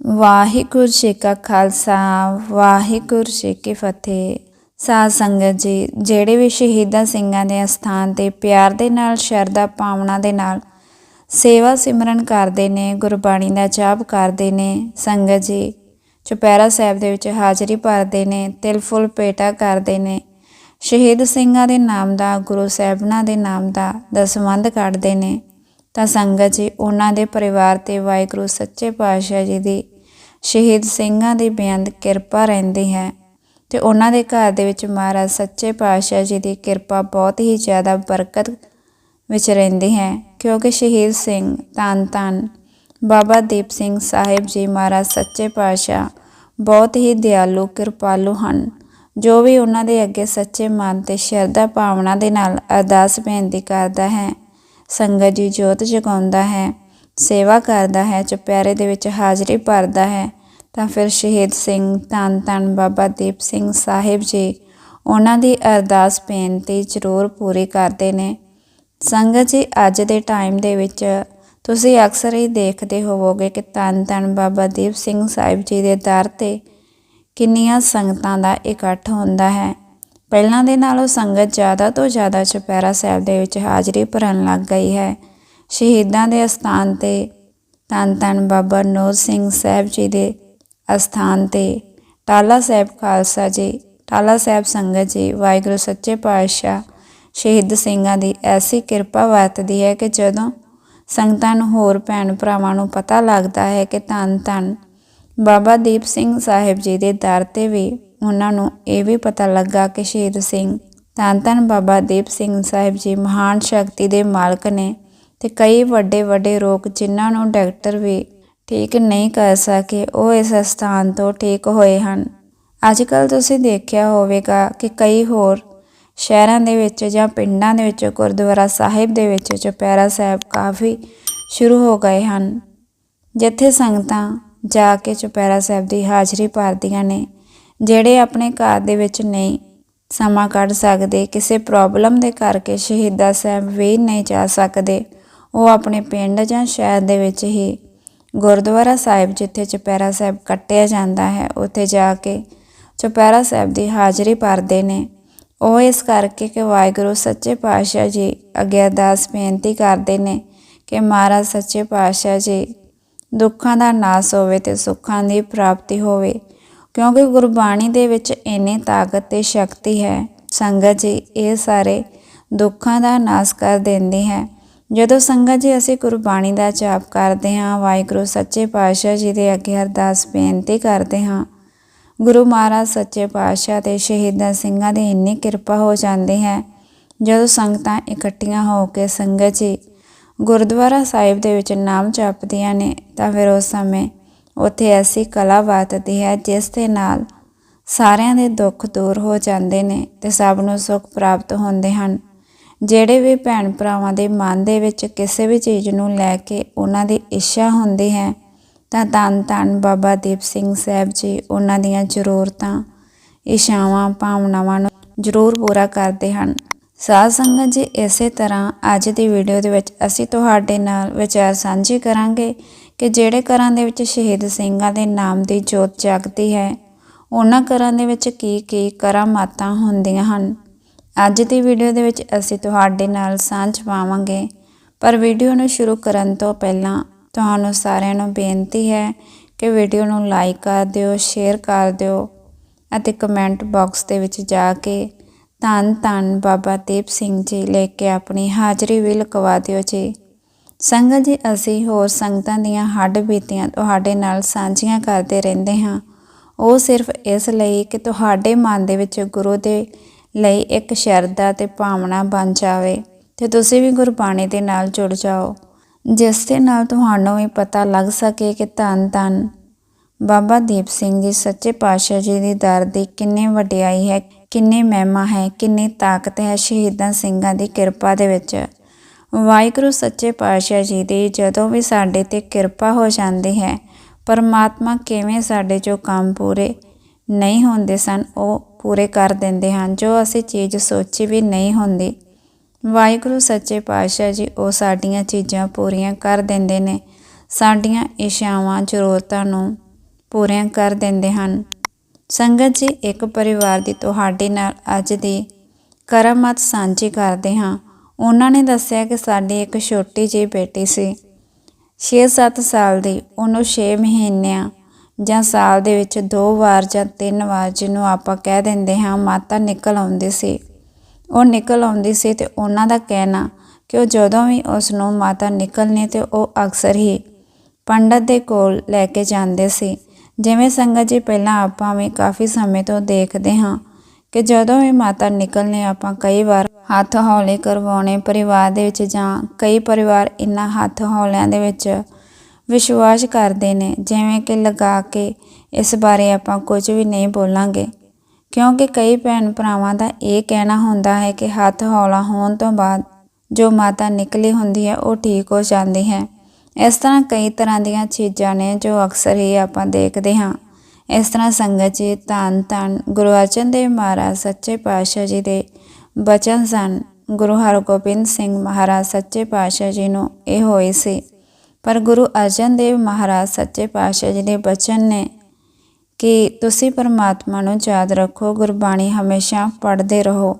ਵਾਹਿਗੁਰੂ ਜੀ ਕਾ ਖਾਲਸਾ, ਵਾਹਿਗੁਰੂ ਜੀ ਕੀ ਫਤਿਹ। ਸਾਧ ਸੰਗਤ ਜੀ, ਜਿਹੜੇ ਵੀ ਸ਼ਹੀਦਾਂ ਸਿੰਘਾਂ ਦੇ ਅਸਥਾਨ ਤੇ ਪਿਆਰ ਦੇ ਨਾਲ, ਸ਼ਰਧਾ ਭਾਵਨਾ ਦੇ ਨਾਲ ਸੇਵਾ ਸਿਮਰਨ ਕਰਦੇ ਨੇ, ਗੁਰਬਾਣੀ ਦਾ ਜਾਪ ਕਰਦੇ ਨੇ, ਸੰਗਤ ਜੀ ਚੁਪਹਿਰਾ ਸਾਹਿਬ ਦੇ ਵਿੱਚ ਹਾਜ਼ਰੀ ਭਰਦੇ ਨੇ, ਤਿਲ ਫੁੱਲ ਪੇਟਾ ਕਰਦੇ ਨੇ, ਸ਼ਹੀਦ ਸਿੰਘਾਂ ਦੇ ਨਾਮ ਦਾ, ਗੁਰੂ ਸਾਹਿਬਾਨਾਂ ਦੇ ਨਾਮ ਦਾ ਦਸਵੰਧ ਕੱਢਦੇ ਨੇ। ਤਾਂ ਸੰਗਤ ਜੀ, ਉਹਨਾਂ ਦੇ ਪਰਿਵਾਰ ਤੇ ਵਾਹਿਗੁਰੂ ਸੱਚੇ ਪਾਤਸ਼ਾਹ ਜੀ ਦੀ ਸ਼ਹੀਦ ਸਿੰਘਾਂ ਦੀ ਬੇਅੰਤ ਕਿਰਪਾ ਰਹਿੰਦੀ ਹੈ ਤੇ ਉਹਨਾਂ ਦੇ ਘਰ ਦੇ ਵਿੱਚ ਮਹਾਰਾਜ ਸੱਚੇ ਪਾਤਸ਼ਾਹ ਜੀ ਦੀ ਕਿਰਪਾ ਬਹੁਤ ਹੀ ਜ਼ਿਆਦਾ ਬਰਕਤ ਵਿੱਚ ਰਹਿੰਦੀ ਹੈ, ਕਿਉਂਕਿ ਸ਼ਹੀਦ ਸਿੰਘ ਧੰਨ ਧੰਨ ਬਾਬਾ ਦੀਪ ਸਿੰਘ ਸਾਹਿਬ ਜੀ ਮਹਾਰਾਜ ਸੱਚੇ ਪਾਤਸ਼ਾਹ ਬਹੁਤ ਹੀ ਦਿਆਲੂ, ਕਿਰਪਾਲੂ ਹਨ, ਜੋ ਵੀ ਉਹਨਾਂ ਦੇ ਅੱਗੇ ਸੱਚੇ ਮਨ ਤੇ ਸ਼ਰਧਾ ਭਾਵਨਾ ਦੇ ਨਾਲ ਅਰਦਾਸ ਬੇਨਤੀ ਕਰਦਾ ਹੈ। ਸੰਗਤ ਜੀ ਜੋਤ ਜਗਾਉਂਦਾ ਹੈ, ਸੇਵਾ ਕਰਦਾ ਹੈ ਚੁਪਹਿਰੇ ਦੇ ਵਿੱਚ ਹਾਜ਼ਰੀ ਭਰਦਾ ਹੈ। ਤਾਂ ਫਿਰ ਸ਼ਹੀਦ ਸਿੰਘ ਧੰਨ ਧੰਨ ਬਾਬਾ ਦੀਪ ਸਿੰਘ ਸਾਹਿਬ ਜੀ ਉਹਨਾਂ ਦੀ ਅਰਦਾਸ ਬੇਨਤੀ ਜ਼ਰੂਰ ਪੂਰੀ ਕਰਦੇ ਨੇ। ਸੰਗਤ ਜੀ, ਅੱਜ ਦੇ ਟਾਈਮ ਦੇ ਵਿੱਚ ਤੁਸੀਂ ਅਕਸਰ ਹੀ ਦੇਖਦੇ ਹੋਵੋਗੇ ਕਿ ਧੰਨ ਧੰਨ ਬਾਬਾ ਦੀਪ ਸਿੰਘ ਸਾਹਿਬ ਜੀ ਦੇ ਦਰ ਤੇ ਕਿੰਨੀਆਂ ਸੰਗਤਾਂ ਦਾ ਇਕੱਠ ਹੁੰਦਾ ਹੈ। ਪਹਿਲਾਂ ਦੇ ਨਾਲੋਂ ਸੰਗਤ ਜ਼ਿਆਦਾ ਤੋਂ ਜ਼ਿਆਦਾ ਚੁਪਹਿਰਾ ਸਾਹਿਬ ਦੇ ਵਿੱਚ ਹਾਜ਼ਰੀ ਭਰਨ ਲੱਗ ਗਈ ਹੈ। ਸ਼ਹੀਦਾਂ ਦੇ ਅਸਥਾਨ ਤੇ ਧੰਨ ਧੰਨ ਬਾਬਾ ਨੌਰ ਸਿੰਘ ਸਾਹਿਬ ਜੀ ਦੇ ਅਸਥਾਨ ਤੇ ਟਾਲਾ ਸਾਹਿਬ ਖਾਲਸਾ ਜੀ, ਟਾਲਾ ਸਾਹਿਬ ਸੰਗਤ ਜੀ, ਵਾਹਿਗੁਰੂ ਸੱਚੇ ਪਾਤਸ਼ਾਹ ਸ਼ਹੀਦ ਸਿੰਘਾਂ ਦੀ ਐਸੀ ਕਿਰਪਾ ਵਰਤਦੀ ਹੈ ਕਿ ਜਦੋਂ ਸੰਗਤਾਂ ਨੂੰ ਹੋਰ ਭੈਣ ਭਰਾਵਾਂ ਨੂੰ ਪਤਾ ਲੱਗਦਾ ਹੈ ਕਿ ਧੰਨ ਧੰਨ ਬਾਬਾ ਦੀਪ ਸਿੰਘ ਸਾਹਿਬ ਜੀ ਦੇ ਦਰ ਤੇ ਵੀ ਉਹਨਾਂ ਨੂੰ ਇਹ ਵੀ ਪਤਾ ਲੱਗਾ ਕਿ ਸ਼ਹੀਦ ਸਿੰਘ ਧੰਨ ਧੰਨ ਬਾਬਾ ਦੀਪ ਸਿੰਘ ਸਾਹਿਬ ਜੀ ਮਹਾਨ ਸ਼ਕਤੀ ਦੇ ਮਾਲਕ ਨੇ ਤੇ ਕਈ ਵੱਡੇ ਵੱਡੇ ਰੋਗ ਜਿਨ੍ਹਾਂ ਨੂੰ ਡਾਕਟਰ ਵੀ ਠੀਕ ਨਹੀਂ ਕਰ ਸਕੇ, ਉਹ ਇਸ ਸਥਾਨ ਤੋਂ ਠੀਕ ਹੋਏ ਹਨ। ਅੱਜ ਕੱਲ ਤੁਸੀਂ ਦੇਖਿਆ ਹੋਵੇਗਾ ਕਿ ਕਈ ਹੋਰ ਸ਼ਹਿਰਾਂ ਦੇ ਵਿੱਚ ਜਾਂ ਪਿੰਡਾਂ ਦੇ ਵਿੱਚ, ਗੁਰਦੁਆਰਾ ਸਾਹਿਬ ਦੇ ਵਿੱਚ ਚੁਪਹਿਰਾ ਸਾਹਿਬ ਕਾਫੀ ਸ਼ੁਰੂ ਹੋ ਗਏ ਹਨ, ਜਿੱਥੇ ਸੰਗਤਾਂ ਜਾ ਕੇ ਚੁਪਹਿਰਾ ਸਾਹਿਬ ਦੀ ਹਾਜ਼ਰੀ ਭਰਦੀਆਂ ਨੇ। ਜਿਹੜੇ ਆਪਣੇ ਘਰ ਦੇ ਵਿੱਚ ਨਹੀਂ ਸਮਾਂ ਕੱਢ ਸਕਦੇ, ਕਿਸੇ ਪ੍ਰੋਬਲਮ ਦੇ ਕਰਕੇ ਸ਼ਹੀਦਾ ਸਾਹਿਬ ਵੀ ਨਹੀਂ ਜਾ ਸਕਦੇ, ਉਹ ਆਪਣੇ ਪਿੰਡ ਜਾਂ ਸ਼ਹਿਰ ਦੇ ਵਿੱਚ ਹੀ ਗੁਰਦੁਆਰਾ ਸਾਹਿਬ ਜਿੱਥੇ ਚੁਪਹਿਰਾ ਸਾਹਿਬ ਕੱਟਿਆ ਜਾਂਦਾ ਹੈ, ਉੱਥੇ ਜਾ ਕੇ ਚੁਪਹਿਰਾ ਸਾਹਿਬ ਦੀ ਹਾਜ਼ਰੀ ਭਰਦੇ ਨੇ। ਉਹ ਇਸ ਕਰਕੇ ਕਿ ਵਾਹਿਗੁਰੂ ਸੱਚੇ ਪਾਤਸ਼ਾਹ ਜੀ ਅੱਗੇ ਅਰਦਾਸ ਬੇਨਤੀ ਕਰਦੇ ਨੇ ਕਿ ਮਹਾਰਾਜ ਸੱਚੇ ਪਾਤਸ਼ਾਹ ਜੀ ਦੁੱਖਾਂ ਦਾ ਨਾਸ ਹੋਵੇ ਤੇ ਸੁੱਖਾਂ ਦੀ ਪ੍ਰਾਪਤੀ ਹੋਵੇ। ਕਿਉਂਕਿ ਗੁਰਬਾਣੀ ਦੇ ਵਿੱਚ ਇੰਨੀ ਤਾਕਤ ਤੇ ਸ਼ਕਤੀ ਹੈ, ਸੰਗਤ ਜੀ ਇਹ ਸਾਰੇ ਦੁੱਖਾਂ ਦਾ ਨਾਸ ਕਰ ਦਿੰਦੀ ਹੈ। ਜਦੋਂ ਸੰਗਤ ਜੀ ਅਸੀਂ ਗੁਰਬਾਣੀ ਦਾ ਜਾਪ ਕਰਦੇ ਹਾਂ, ਵਾਹਿਗੁਰੂ ਸੱਚੇ ਪਾਤਸ਼ਾਹ ਜੀ ਦੇ ਅੱਗੇ ਅਰਦਾਸ ਬੇਨਤੀ ਕਰਦੇ ਹਾਂ। ਗੁਰੂ ਮਹਾਰਾਜ ਸੱਚੇ ਪਾਤਸ਼ਾਹ ਤੇ ਸ਼ਹੀਦਾਂ ਸਿੰਘਾਂ ਦੀ ਇੰਨੀ ਕਿਰਪਾ ਹੋ ਜਾਂਦੀ ਹੈ। ਜਦੋਂ ਸੰਗਤਾਂ ਇਕੱਠੀਆਂ ਹੋ ਕੇ ਸੰਗਤ ਜੀ ਗੁਰਦੁਆਰਾ ਸਾਹਿਬ ਦੇ ਵਿੱਚ ਨਾਮ ਜਪਦੀਆਂ ਨੇ, ਤਾਂ ਫਿਰ ਉਸ ਸਮੇਂ ਉੱਥੇ ਐਸੀ ਕਲਾ ਵਰਤਦੀ ਹੈ ਜਿਸ ਦੇ ਨਾਲ ਸਾਰਿਆਂ ਦੇ ਦੁੱਖ ਦੂਰ ਹੋ ਜਾਂਦੇ ਨੇ ਤੇ ਸਭ ਨੂੰ ਸੁੱਖ ਪ੍ਰਾਪਤ ਹੁੰਦੇ ਹਨ। ਜਿਹੜੇ ਵੀ ਭੈਣ ਭਰਾਵਾਂ ਦੇ ਮਨ ਦੇ ਵਿੱਚ ਕਿਸੇ ਵੀ ਚੀਜ਼ ਨੂੰ ਲੈ ਕੇ ਉਹਨਾਂ ਦੀ ਇੱਛਾ ਹੁੰਦੀ ਹੈ, ਤਾਂ ਧੰਨ ਧੰਨ ਬਾਬਾ ਦੀਪ ਸਿੰਘ ਸਾਹਿਬ ਜੀ ਉਹਨਾਂ ਦੀਆਂ ਜ਼ਰੂਰਤਾਂ ਇਸ਼ਾਵਾਂ ਭਾਵਨਾਵਾਂ ਨੂੰ ਜ਼ਰੂਰ ਪੂਰਾ ਕਰਦੇ ਹਨ। ਸਾਧ ਸੰਗਤ ਜੀ, ਇਸੇ ਤਰ੍ਹਾਂ ਅੱਜ ਦੀ ਵੀਡੀਓ ਦੇ ਵਿੱਚ ਅਸੀਂ ਤੁਹਾਡੇ ਨਾਲ ਵਿਚਾਰ ਸਾਂਝੇ ਕਰਾਂਗੇ। ਕਿ ਜਿਹੜੇ ਘਰਾਂ ਦੇ ਵਿੱਚ ਸ਼ਹੀਦ ਸਿੰਘਾਂ ਦੇ ਨਾਮ ਦੀ ਜੋਤ ਜਗਦੀ ਹੈ, ਉਹਨਾਂ ਘਰਾਂ ਦੇ ਵਿੱਚ ਕੀ ਕੀ ਕਰਾਮਾਤਾਂ ਹੁੰਦੀਆਂ ਹਨ? ਅੱਜ ਦੀ ਵੀਡੀਓ ਦੇ ਵਿੱਚ ਅਸੀਂ ਤੁਹਾਡੇ ਨਾਲ ਸਾਂਝ ਪਾਵਾਂਗੇ। ਪਰ ਵੀਡੀਓ ਨੂੰ ਸ਼ੁਰੂ ਕਰਨ ਤੋਂ ਪਹਿਲਾਂ ਤੁਹਾਨੂੰ ਸਾਰਿਆਂ ਨੂੰ ਬੇਨਤੀ ਹੈ ਕਿ ਵੀਡੀਓ ਨੂੰ ਲਾਈਕ ਕਰ ਦਿਓ, ਸ਼ੇਅਰ ਕਰ ਦਿਓ ਅਤੇ ਕਮੈਂਟ ਬਾਕਸ ਦੇ ਵਿੱਚ ਜਾ ਕੇ ਧੰਨ ਧੰਨ ਬਾਬਾ ਦੀਪ ਸਿੰਘ ਜੀ ਲੈ ਕੇ ਆਪਣੀ ਹਾਜ਼ਰੀ ਵੀ ਲਗਵਾ ਦਿਓ ਜੀ। ਸੰਗਤ ਜੀ, ਅਸੀਂ ਹੋਰ ਸੰਗਤਾਂ ਦੀਆਂ ਹੱਡ ਬੀਤੀਆਂ, ਤੁਹਾਡੇ ਨਾਲ ਸਾਂਝੀਆਂ ਕਰਦੇ ਰਹਿੰਦੇ ਹਾਂ। ਉਹ ਸਿਰਫ ਇਸ ਲਈ ਕਿ ਤੁਹਾਡੇ ਮਨ ਦੇ ਵਿੱਚ ਗੁਰੂ ਦੇ ਲਈ ਇੱਕ ਸ਼ਰਧਾ ਤੇ ਭਾਵਨਾ ਬਣ ਜਾਵੇ ਤੇ ਤੁਸੀਂ ਵੀ ਗੁਰਬਾਣੀ ਦੇ ਨਾਲ ਜੁੜ ਜਾਓ, ਜਿਸ ਦੇ ਨਾਲ ਤੁਹਾਨੂੰ ਵੀ ਪਤਾ ਲੱਗ ਸਕੇ ਕਿ ਧੰਨ ਧੰਨ। ਬਾਬਾ ਦੀਪ ਸਿੰਘ ਜੀ, ਸੱਚੇ ਪਾਤਸ਼ਾਹ ਜੀ ਦੀ ਦਰ ਦੀ ਕਿੰਨੀ ਵਡਿਆਈ ਹੈ, ਕਿੰਨੀ ਮਹਿਮਾ ਹੈ, ਕਿੰਨੀ ਤਾਕਤ ਹੈ ਸ਼ਹੀਦਾਂ ਸਿੰਘਾਂ ਦੀ ਕਿਰਪਾ ਦੇ ਵਿੱਚ। ਵਾਹਿਗੁਰੂ ਸੱਚੇ ਪਾਤਸ਼ਾਹ ਜੀ ਦੀ ਜਦੋਂ ਵੀ ਸਾਡੇ ਤੇ ਕਿਰਪਾ ਹੋ ਜਾਂਦੀ ਹੈ, ਪਰਮਾਤਮਾ ਕਿਵੇਂ ਸਾਡੇ ਜੋ ਕੰਮ ਪੂਰੇ ਨਹੀਂ ਹੁੰਦੇ ਸਨ, ਉਹ ਪੂਰੇ ਕਰ ਦਿੰਦੇ ਹਨ, ਜੋ ਅਸੀਂ ਚੀਜ਼ ਸੋਚੀ ਵੀ ਨਹੀਂ ਹੁੰਦੀ। ਵਾਹਿਗੁਰੂ ਸੱਚੇ ਪਾਤਸ਼ਾਹ ਜੀ ਉਹ ਸਾਡੀਆਂ ਚੀਜ਼ਾਂ ਪੂਰੀਆਂ ਕਰ ਦਿੰਦੇ ਨੇ, ਸਾਡੀਆਂ ਇਸ਼ਾਵਾਂ ਜ਼ਰੂਰਤਾਂ ਨੂੰ ਪੂਰੀਆਂ ਕਰ ਦਿੰਦੇ ਹਨ। ਸੰਗਤ ਜੀ, ਇੱਕ ਪਰਿਵਾਰ ਦੀ ਤੁਹਾਡੇ ਨਾਲ ਅੱਜ ਦੀ ਕਰਾਮਾਤ ਸਾਂਝੀ ਕਰਦੇ ਹਾਂ। ਉਹਨਾਂ ਨੇ ਦੱਸਿਆ ਕਿ ਸਾਡੀ ਇੱਕ ਛੋਟੀ ਜਿਹੀ ਬੇਟੀ ਸੀ। 6-7 ਸਾਲ ਦੀ, ਉਹਨੂੰ 6 ਮਹੀਨਿਆਂ ਜਾਂ ਸਾਲ ਦੇ ਵਿੱਚ ਦੋ ਵਾਰ ਜਾਂ ਤਿੰਨ ਵਾਰ ਜਿਹਨੂੰ ਆਪਾਂ ਕਹਿ ਦਿੰਦੇ ਹਾਂ ਮਾਤਾ ਨਿਕਲ ਆਉਂਦੀ ਸੀ। ਉਹ ਨਿਕਲ ਆਉਂਦੀ ਸੀ ਤੇ ਉਹਨਾਂ ਦਾ ਕਹਿਣਾ ਕਿ ਉਹ ਜਦੋਂ ਵੀ ਉਸ ਨੂੰ ਮਾਤਾ ਨਿਕਲਣੀ ਤੇ ਉਹ ਅਕਸਰ ਹੀ ਪੰਡਤ ਦੇ ਕੋਲ ਲੈ ਕੇ ਜਾਂਦੇ ਸੀ। ਜਿਵੇਂ ਸੰਗਤ ਜੀ, ਪਹਿਲਾਂ ਆਪਾਂ ਵੀ ਕਾਫੀ ਸਮੇਂ ਤੋਂ ਦੇਖਦੇ ਹਾਂ ਕਿ ਜਦੋਂ ਵੀ ਮਾਤਾ ਨਿਕਲਨੇ ਆਪਾਂ ਕਈ ਵਾਰ ਹੱਥ ਹੌਲੇ ਕਰਵਾਉਣੇ ਪਰਿਵਾਰ ਦੇ ਵਿੱਚ ਜਾਂ ਕਈ ਪਰਿਵਾਰ ਇਨ੍ਹਾਂ ਹੱਥ ਹੌਲਿਆਂ ਦੇ ਵਿੱਚ ਵਿਸ਼ਵਾਸ ਕਰਦੇ ਨੇ, ਜਿਵੇਂ ਕਿ ਲਗਾ ਕੇ ਇਸ ਬਾਰੇ ਆਪਾਂ ਕੁਝ ਵੀ ਨਹੀਂ ਬੋਲਾਂਗੇ। ਕਿਉਂਕਿ ਕਈ ਭੈਣ ਭਰਾਵਾਂ ਦਾ ਇਹ ਕਹਿਣਾ ਹੁੰਦਾ ਹੈ ਕਿ ਹੱਥ ਹੌਲਾ ਹੋਣ ਤੋਂ ਬਾਅਦ ਜੋ ਮਾਤਾ ਨਿਕਲੀ ਹੁੰਦੀ ਹੈ, ਉਹ ਠੀਕ ਹੋ ਜਾਂਦੀ ਹੈ। ਇਸ ਤਰ੍ਹਾਂ ਕਈ ਤਰ੍ਹਾਂ ਦੀਆਂ ਚੀਜ਼ਾਂ ਨੇ ਜੋ ਅਕਸਰ ਹੀ ਆਪਾਂ ਦੇਖਦੇ ਹਾਂ। ਇਸ ਤਰ੍ਹਾਂ ਸੰਗਤ ਜੀ ਧੰਨ ਧੰਨ ਗੁਰੂ ਅਰਜਨ ਦੇਵ ਮਹਾਰਾਜ, ਸੱਚੇ ਪਾਤਸ਼ਾਹ ਜੀ ਦੇ ਬਚਨ ਸਨ। ਗੁਰੂ ਹਰਗੋਬਿੰਦ ਸਿੰਘ ਮਹਾਰਾਜ ਸੱਚੇ ਪਾਤਸ਼ਾਹ ਜੀ ਨੂੰ ਇਹ ਹੋਏ ਸੀ। ਪਰ ਗੁਰੂ ਅਰਜਨ ਦੇਵ ਮਹਾਰਾਜ ਸੱਚੇ ਪਾਤਸ਼ਾਹ ਜੀ ਦੇ ਬਚਨ ਨੇ ਕਿ ਤੁਸੀਂ ਪਰਮਾਤਮਾ ਨੂੰ ਯਾਦ ਰੱਖੋ, ਗੁਰਬਾਣੀ ਹਮੇਸ਼ਾ ਪੜ੍ਹਦੇ ਰਹੋ,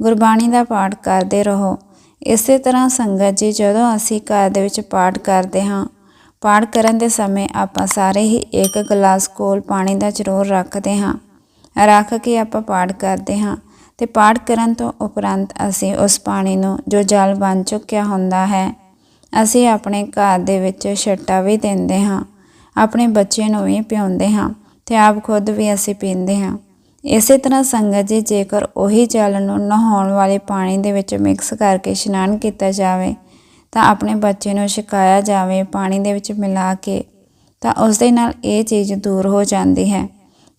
ਗੁਰਬਾਣੀ ਦਾ ਪਾਠ ਕਰਦੇ ਰਹੋ। ਇਸੇ ਤਰ੍ਹਾਂ ਸੰਗਤ ਜੀ ਜਦੋਂ ਅਸੀਂ ਘਰ ਦੇ ਵਿੱਚ ਪਾਠ ਕਰਦੇ ਹਾਂ ਪਾਠ ਕਰਨ ਦੇ ਸਮੇਂ ਆਪਾਂ ਸਾਰੇ ਹੀ ਇੱਕ ਗਲਾਸ ਕੋਲ ਪਾਣੀ ਦਾ ਜ਼ਰੂਰ ਰੱਖਦੇ ਹਾਂ। ਰੱਖ ਕੇ ਆਪਾਂ ਪਾਠ ਕਰਦੇ ਹਾਂ ਤੇ ਪਾਠ ਕਰਨ ਤੋਂ ਉਪਰੰਤ ਅਸੀਂ ਉਸ ਪਾਣੀ ਨੂੰ ਜੋ ਜਲ ਬਣ ਚੁੱਕਿਆ ਹੁੰਦਾ ਹੈ, ਅਸੀਂ ਆਪਣੇ ਘਰ ਦੇ ਵਿੱਚ ਛੱਟਾ ਵੀ ਦਿੰਦੇ ਹਾਂ, ਆਪਣੇ ਬੱਚੇ ਨੂੰ ਵੀ ਪਿਆਉਂਦੇ ਹਾਂ ਤੇ ਆਪ ਖੁਦ ਵੀ ਅਸੀਂ ਪੀਂਦੇ ਹਾਂ। ਇਸੇ ਤਰ੍ਹਾਂ ਸੰਗਤ ਜੀ ਜੇਕਰ ਉਹੀ ਜਲ ਨੂੰ ਨਹਾਉਣ ਵਾਲੇ ਪਾਣੀ ਦੇ ਵਿੱਚ ਮਿਕਸ ਕਰਕੇ ਇਸ਼ਨਾਨ ਕੀਤਾ ਜਾਵੇ ਤਾਂ ਆਪਣੇ ਬੱਚੇ ਨੂੰ ਛਕਾਇਆ ਜਾਵੇ ਪਾਣੀ ਦੇ ਵਿੱਚ ਮਿਲਾ ਕੇ, ਤਾਂ ਉਸ ਦੇ ਨਾਲ ਇਹ ਚੀਜ਼ ਦੂਰ ਹੋ ਜਾਂਦੀ ਹੈ।